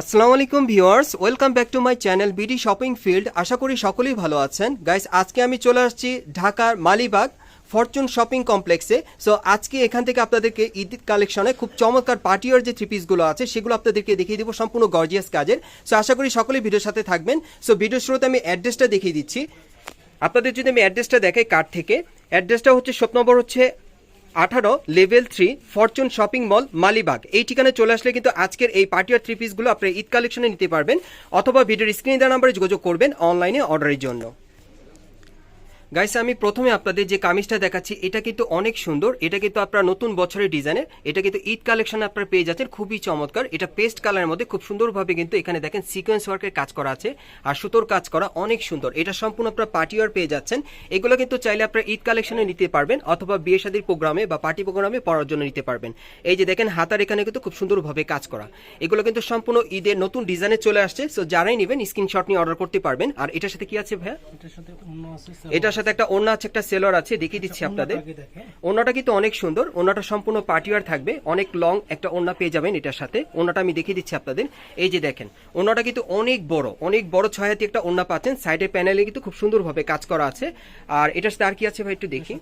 আসসালামু আলাইকুম viewers, welcome back to my channel BD shopping field. আশা করি সকলেই ভালো আছেন। গাইস, আজকে আমি চলে আসছি ঢাকার মালিবাগ ফরচুন শপিং কমপ্লেক্সে। সো, আজকে এখান থেকে আপনাদেরকে ঈদ কালেকশনে খুব চমৎকার পার্টিয়ার যে থ্রি পিসগুলো আছে, সেগুলো আপনাদেরকে দেখিয়ে দিব সম্পূর্ণ গর্জিয়াস কাজের। সো, আশা করি সকলেই ভিডিওর সাথে থাকবেন। সো, ভিডিওর শুরুতে আমি অ্যাড্রেসটা দেখিয়ে দিচ্ছি। আপনাদের যদি আমি অ্যাড্রেসটা দেখাই কার্ড থেকে, অ্যাড্রেসটা হচ্ছে শপ নম্বর হচ্ছে আঠারো level three Fortune shopping mall Malibagh. এই ঠিকানায় চলে আসলে কিন্তু আজকের এই পার্টি আর থ্রি পিসগুলো আপনি ঈদ কালেকশনে নিতে পারবেন, অথবা ভিডিওর স্ক্রিনে দেওয়া নাম্বারে যোগাযোগ করবেন অনলাইনে অর্ডারের জন্য। গাইস আমি প্রথমে আপনাদের যে কামিজটা দেখাচ্ছি এটা কিন্তু অনেক সুন্দর। এটা কিন্তু আপনার নতুন বছরের ডিজাইনের। এটা কিন্তু ঈদ কালেকশনে আপনার পেয়ে যাচ্ছেন। খুবই চমৎকার। এটা পেস্ট কালারের মধ্যে খুব সুন্দরভাবে কিন্তু এখানে দেখেন সিকোয়েন্স ওয়ার্কের কাজ করা আছে আর সুতোর কাজ করা অনেক সুন্দর। এটা সম্পূর্ণ আপনার পার্টি ওয়ার পেয়ে যাচ্ছেন। এগুলো কিন্তু চাইলে আপনার ঈদ কালেকশনে নিতে পারবেন অথবা বিয়ে শাদীর প্রোগ্রামে বা পার্টি প্রোগ্রামে পড়ার জন্য নিতে পারবেন। এই যে দেখেন হাতার এখানে কিন্তু খুব সুন্দরভাবে কাজ করা। এগুলো কিন্তু সম্পূর্ণ ঈদের নতুন ডিজাইনে চলে আসছে। সো যারাই নেবেন স্ক্রিনশট নিয়ে অর্ডার করতে পারবেন। আর এটার সাথে কি আছে ভাইয়া? এটার সাথে সাথে একটা ওড়না আছে একটা সেলর আছে দেখিয়ে দিচ্ছি আপনাদের। আগে দেখে। ওড়নাটা কিন্তু অনেক সুন্দর। ওড়নাটা সম্পূর্ণ পার্টিওয়ার থাকবে অনেক লং একটা ওড়না পেয়ে যাবেন এটার সাথে। ওড়নাটা আমি দেখিয়ে দিচ্ছি আপনাদের। এই যে দেখেন ওড়নাটা কিন্তু অনেক বড় অনেক বড় ছয় হাতি একটা ওড়না পাচ্ছেন। সাইডের প্যানেলে কিন্তু খুব সুন্দরভাবে কাজ করা আছে। আর এটার সাথে আর কি আছে ভাই একটু দেখি?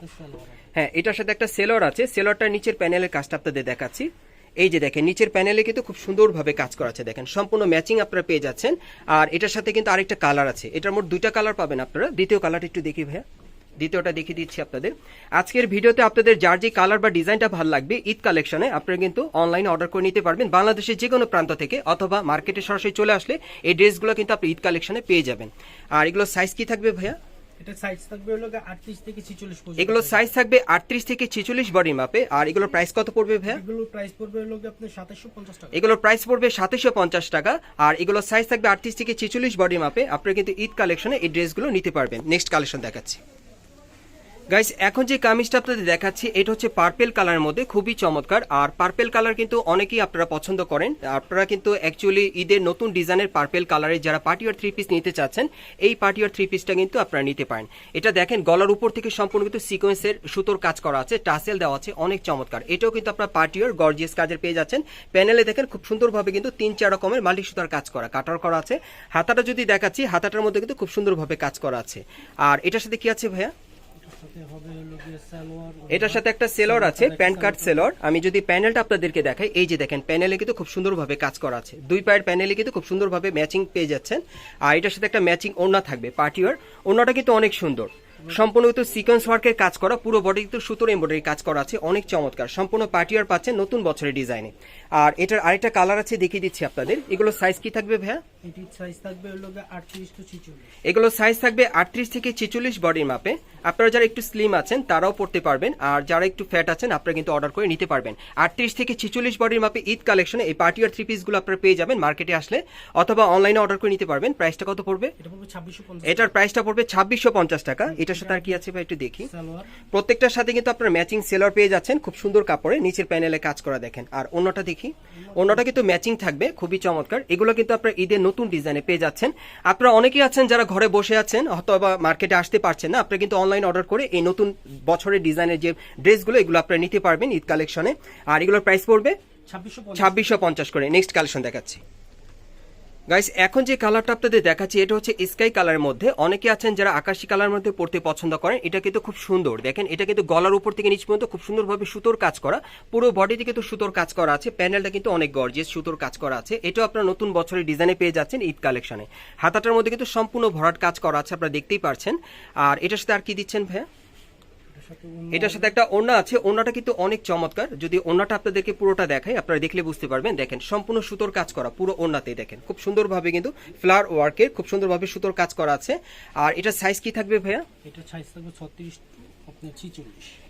হ্যাঁ এটার সাথে একটা সেলর আছে। সেলরটার নিচের প্যানেলের কাজটা আপনাদের দেখাচ্ছি। এই যে দেখেন, নিচের প্যানেলে কিন্তু খুব সুন্দরভাবে কাজ করা আছে। দেখেন, সম্পূর্ণ ম্যাচিং আপনারা পেয়ে যাচ্ছেন। আর এটার সাথে কিন্তু আরেকটা কালার আছে। এটার মোট দুইটা কালার পাবেন আপনারা। দ্বিতীয় কালারটা একটু দেখি ভাইয়া। দ্বিতীয়টা দেখিয়ে দিচ্ছি আপনাদের। আজকের ভিডিওতে আপনাদের যার যে কালার বা ডিজাইনটা ভালো লাগবে, ঈদ কালেকশনে আপনারা কিন্তু অনলাইনে অর্ডার করে নিতে পারবেন। বাংলাদেশের যে কোনো প্রান্ত থেকে অথবা মার্কেটে সরাসরি চলে আসলে এই ড্রেসগুলো কিন্তু আপনি ঈদ কালেকশনে পেয়ে যাবেন। আর এগুলো সাইজ কি থাকবে ভাইয়া? এটা সাইজ থাকবে হলো 38 থেকে 46 পর্যন্ত। এগুলো সাইজ থাকবে আটত্রিশ থেকে ছেচল্লিশ বডি মাপে আর এগুলোর প্রাইস কত পড়বে এগুলো প্রাইস পড়বে হলো আপনার 2750 টাকা। এগুলোর প্রাইস পড়বে সাতশো পঞ্চাশ টাকা আর এগুলো সাইজ থাকবে আটত্রিশ থেকে ছেচল্লিশ বডি মাপে আপনারা কিন্তু ঈদ কালেকশনে এই ড্রেসগুলো নিতে পারবেন। নেক্সট কালেকশন দেখাচ্ছি। গাইস এখন যে কামিজটা আপনাদের দেখাচ্ছি, এটা হচ্ছে পার্পেল কালারের মধ্যে, খুবই চমৎকার। আর পার্পেল কালার কিন্তু অনেকেই আপনারা পছন্দ করেন। আপনারা কিন্তু অ্যাকচুয়ালি ঈদের নতুন ডিজাইনের পার্পেল কালারের যারা পার্টিয়ার থ্রি পিস নিতে চাচ্ছেন, এই পার্টিয়ার থ্রি পিসটা কিন্তু আপনারা নিতে পারেন। এটা দেখেন, গলার উপর থেকে সম্পূর্ণ কিন্তু সিকোয়েন্সের সুতোর কাজ করা আছে টাসেল দেওয়া আছে, অনেক চমৎকার। এটাও কিন্তু আপনার পার্টিয়ার গর্জিয়াস কাজের পেয়ে যাচ্ছেন। প্যানেলে দেখেন, খুব সুন্দরভাবে কিন্তু তিন চার রকমের মাল্টি সুতার কাজ করা কাটার করা আছে। হাতাটা যদি দেখাচ্ছি, হাতাটার মধ্যে কিন্তু খুব সুন্দরভাবে কাজ করা আছে। আর এটার সাথে কি আছে ভাইয়া? এটার সাথে একটা সেলর আছে প্যান্ট কাট সেলর। আমি যদি প্যানেলটা আপনাদেরকে দেখাই, এই যে দেখেন, প্যানেলে কিন্তু খুব সুন্দরভাবে কাজ করা আছে। দুই পায়ের প্যানেলে কিন্তু খুব সুন্দরভাবে ম্যাচিং পেয়ে যাচ্ছেন। আর এটার সাথে একটা ম্যাচিং ওড়না থাকবে, পার্টিওয়ার। ওড়নাটা কিন্তু অনেক সুন্দর। সম্পূর্ণ কিন্তু সিকোয়েন্স ওয়ার্কের কাজ করা, পুরো বডি কিন্তু সুতোর এমব্রয়ডারি কাজ করা আছে, অনেক চমৎকার। সম্পূর্ণ পার্টিওয়ার পাচ্ছেন নতুন বছরের ডিজাইনে আর এটার আরেকটা কালার আছে, দেখিয়ে দিচ্ছি আপনাদের। এগুলো সাইজ কি থাকবে ভাইয়া? এটির সাইজ থাকবে হলো গিয়ে 38 টু 46 এগুলো সাইজ থাকবে আটত্রিশ থেকে ছেচল্লিশ বডির মাপে আপনারা যারা একটু স্লিম আছেন তারাও পড়তে পারবেন। আর যারা একটু ফ্যাট আছেন আপনারা কিন্তু অর্ডার করে নিতে পারবেন। আটত্রিশ থেকে ছেচল্লিশ বডির মাপে ঈদ কালেকশনে এই পার্টি আর থ্রি পিসগুলো আপনারা পেয়ে যাবেন মার্কেটে আসলে। অথবা অনলাইনে অর্ডার করে নিতে পারবেন। প্রাইসটা কত পড়বে? এটা পড়বে 2650 এটার প্রাইসটা পড়বে ছাব্বিশশো পঞ্চাশ টাকা। এটার সাথে আর কি আছে ভাই একটু দেখি। প্রত্যেকটার সাথে কিন্তু আপনার ম্যাচিং সেলার পেয়ে যাচ্ছেন। খুব সুন্দর কাপড়ে নিচের প্যানেলে কাজ করা দেখেন। আর অন্যটা দেখি। অন্যটা কিন্তু ম্যাচিং থাকবে। খুবই চমৎকার। এগুলো কিন্তু আপনার ঈদের নতুন ডিজাইনে পেয়ে যাচ্ছেন। আপনারা অনেকেই আছেন যারা ঘরে বসে আছেন অথবা মার্কেটে আসতে পারছেন না। আপনারা কিন্তু অনলাইন অর্ডার করে এই নতুন বছরের ডিজাইনের যে ড্রেসগুলো এগুলো আপনারা নিতে পারবেন ঈদ কালেকশনে আর এগুলোর প্রাইস পড়বে 2650 ছাব্বিশশো পঞ্চাশ করে। নেক্সট কালেকশন দেখাচ্ছি। গাইস এখন যে কালারটা আপনাদের দেখাচ্ছি, এটা হচ্ছে স্কাই কালারের মধ্যে। অনেকে আছেন যারা আকাশি কালার মধ্যে পড়তে পছন্দ করেন, এটা কিন্তু খুব সুন্দর। দেখেন, এটা কিন্তু গলার উপর থেকে নিচ পর্যন্ত খুব সুন্দরভাবে সুতোর কাজ করা। পুরো বডিতে কিন্তু সুতোর কাজ করা আছে প্যানেলটা কিন্তু অনেক গর্জিয়াস সুতোর কাজ করা আছে। এটাও আপনারা নতুন বছরের ডিজাইনে পেয়ে যাচ্ছেন ঈদ কালেকশনে হাতাটার মধ্যে কিন্তু সম্পূর্ণ ভরাট কাজ করা আছে, আপনারা দেখতেই পারছেন। আর এটার সাথে আর কি দিচ্ছেন ভাইয়া? এটার সাথে এটার একটা ওড়না আছে ওড়নাটা কিন্তু অনেক চমৎকার। যদি ওড়নাটা আপনাদেরকে পুরোটা দেখাই আপনারা দেখলে বুঝতে পারবেন। দেখেন সম্পূর্ণ সুতোর কাজ করা পুরো ওড়নাতেই দেখেন। খুব সুন্দরভাবে কিন্তু ফ্লাওয়ার ওয়ার্কের খুব সুন্দরভাবে সুতোর কাজ করা আছে। আর এটা সাইজ কি থাকবে ভাইয়া? এটা সাইজ থাকবে 36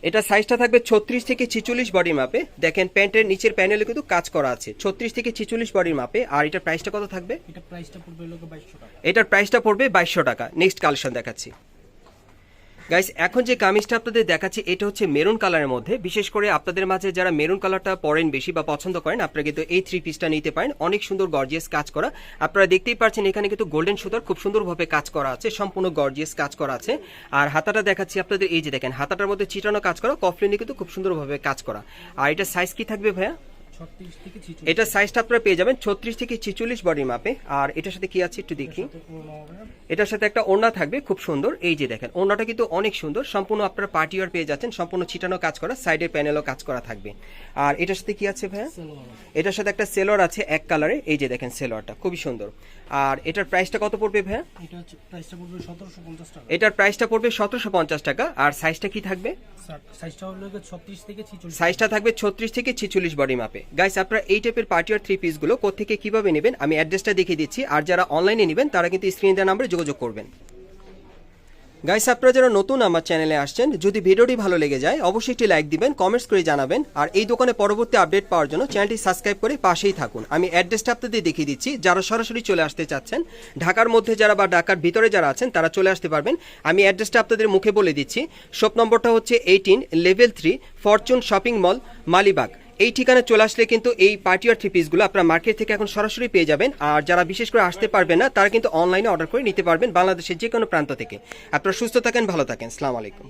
এটা সাইজটা থাকবে ছত্রিশ থেকে ছিচল্লিশ বডির মাপে দেখেন প্যান্টের নিচের প্যানেলে কিন্তু কাজ করা আছে। ছত্রিশ থেকে ছিচল্লিশ বডির মাপে আর এটার প্রাইসটা কত থাকবে? এটা প্রাইসটা পড়বে হলো গিয়ে 2200 টাকা। এটার প্রাইসটা পড়বে বাইশশো টাকা। নেক্সট কালেকশন দেখাচ্ছি। গাইস এখন যে কামিজটা আপনাদের দেখাচ্ছি, এটা হচ্ছে মেরুন কালারের মধ্যে। বিশেষ করে আপনাদের মাঝে যারা মেরুন কালারটা পরেন বেশি বা পছন্দ করেন, আপনারা কিন্তু এই থ্রি পিসটা নিতে পারেন। অনেক সুন্দর গর্জিয়াস কাজ করা। আপনারা দেখতেই পাচ্ছেন, এখানে কিন্তু গোল্ডেন সুতার খুব সুন্দরভাবে কাজ করা আছে, সম্পূর্ণ গর্জিয়াস কাজ করা আছে। আর হাতাটা দেখাচ্ছি আপনাদের, এই যে দেখেন, হাতাটার মধ্যে চিটানো কাজ করা, কফলিনে কিন্তু খুব সুন্দরভাবে কাজ করা। আর এটা সাইজ কি থাকবে ভাইয়া? 36 ছত্রিশ থেকে ছিচল্লিশ। এটা সাইজটা আপনারা পেয়ে যাবেন ছত্রিশ থেকে ছিচল্লিশ বডির মাপে আর এটার সাথে কি আছে একটু দেখি। এটার সাথে একটা ওড়না থাকবে খুব সুন্দর। এই যে দেখেন ওড়নাটা কিন্তু অনেক সুন্দর। সম্পূর্ণ আপনারা পার্টি ওয়ার পেয়ে যাচ্ছেন সম্পূর্ণ ছিটানো কাজ করা সাইডের প্যানেলও কাজ করা থাকবে। আর এটার সাথে কি আছে ভাইয়া? এটার সাথে একটা সেলোয়ার আছে এক কালারে এই যে দেখেন সেলোয়ারটা খুবই সুন্দর। আর এটার প্রাইসটা কত পড়বে ভাইয়া? টাকা। এটার প্রাইসটা পড়বে সতেরোশো পঞ্চাশ টাকা। আর সাইজটা কি থাকবে? সাইজটা থাকবে ছত্রিশ থেকে ছিচল্লিশ বডি মাপে গাইস আপনারা এই টাইপের পার্টি আর থ্রি পিসগুলো কোথেকে কীভাবে নেবেন? আমি অ্যাড্রেসটা দেখিয়ে দিচ্ছি। আর যারা অনলাইনে নেবেন, তারা কিন্তু স্ক্রিন দেওয়া নাম্বারে যোগাযোগ করবেন। গাইস আপনারা যারা নতুন আমার চ্যানেলে আসছেন, যদি ভিডিওটি ভালো লেগে যায়, অবশ্যই একটি লাইক দিবেন কমেন্টস করে জানাবেন। আর এই দোকানে পরবর্তী আপডেট পাওয়ার জন্য চ্যানেলটি সাবস্ক্রাইব করে পাশেই থাকুন। আমি অ্যাড্রেসটা আপনাদের দেখিয়ে দিচ্ছি। যারা সরাসরি চলে আসতে চাচ্ছেন, ঢাকার মধ্যে যারা বা ঢাকার ভিতরে যারা আছেন, তারা চলে আসতে পারবেন। আমি অ্যাড্রেসটা আপনাদের মুখে বলে দিচ্ছি। শপ নম্বরটা হচ্ছে eighteen level three Fortune shopping mall Malibagh এই ঠিকানা চলে আসলে কিন্তু এই পার্টি আর থ্রি পিসগুলো আপনার মার্কেট থেকে এখন সরাসরি পেয়ে যাবেন। আর যারা বিশেষ করে আসতে পারবেন না, তারা কিন্তু অনলাইনে অর্ডার করে নিতে পারবেন বাংলাদেশের যে কোনো প্রান্ত থেকে। আপনারা সুস্থ থাকেন, ভালো থাকেন। সালাম আলাইকুম।